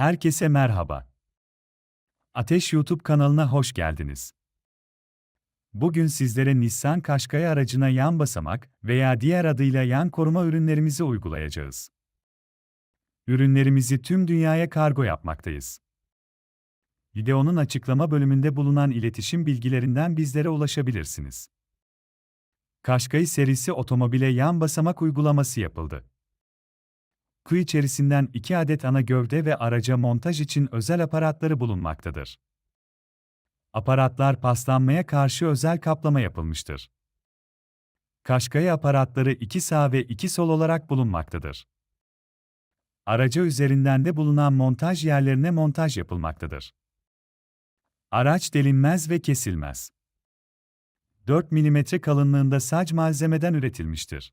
Herkese merhaba. Ateş YouTube kanalına hoş geldiniz. Bugün sizlere Nissan Qashqai aracına yan basamak veya diğer adıyla yan koruma ürünlerimizi uygulayacağız. Ürünlerimizi tüm dünyaya kargo yapmaktayız. Videonun açıklama bölümünde bulunan iletişim bilgilerinden bizlere ulaşabilirsiniz. Qashqai serisi otomobile yan basamak uygulaması yapıldı. Kuy içerisinden iki adet ana gövde ve araca montaj için özel aparatları bulunmaktadır. Aparatlar paslanmaya karşı özel kaplama yapılmıştır. Kaşkayı aparatları iki sağ ve iki sol olarak bulunmaktadır. Araca üzerinden de bulunan montaj yerlerine montaj yapılmaktadır. Araç delinmez ve kesilmez. 4 mm kalınlığında sac malzemeden üretilmiştir.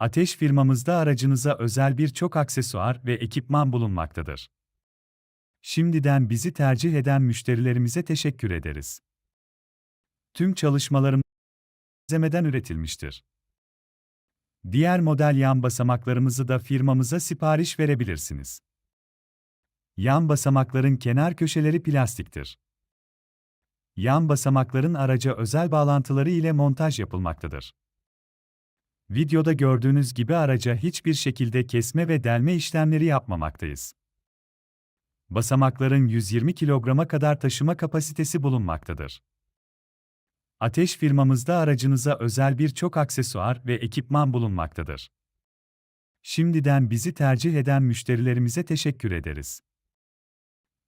Ateş firmamızda aracınıza özel birçok aksesuar ve ekipman bulunmaktadır. Şimdiden bizi tercih eden müşterilerimize teşekkür ederiz. Tüm çalışmalarımız malzemeden üretilmiştir. Diğer model yan basamaklarımızı da firmamıza sipariş verebilirsiniz. Yan basamakların kenar köşeleri plastiktir. Yan basamakların araca özel bağlantıları ile montaj yapılmaktadır. Videoda gördüğünüz gibi araca hiçbir şekilde kesme ve delme işlemleri yapmamaktayız. Basamakların 120 kilograma kadar taşıma kapasitesi bulunmaktadır. Ateş firmamızda aracınıza özel birçok aksesuar ve ekipman bulunmaktadır. Şimdiden bizi tercih eden müşterilerimize teşekkür ederiz.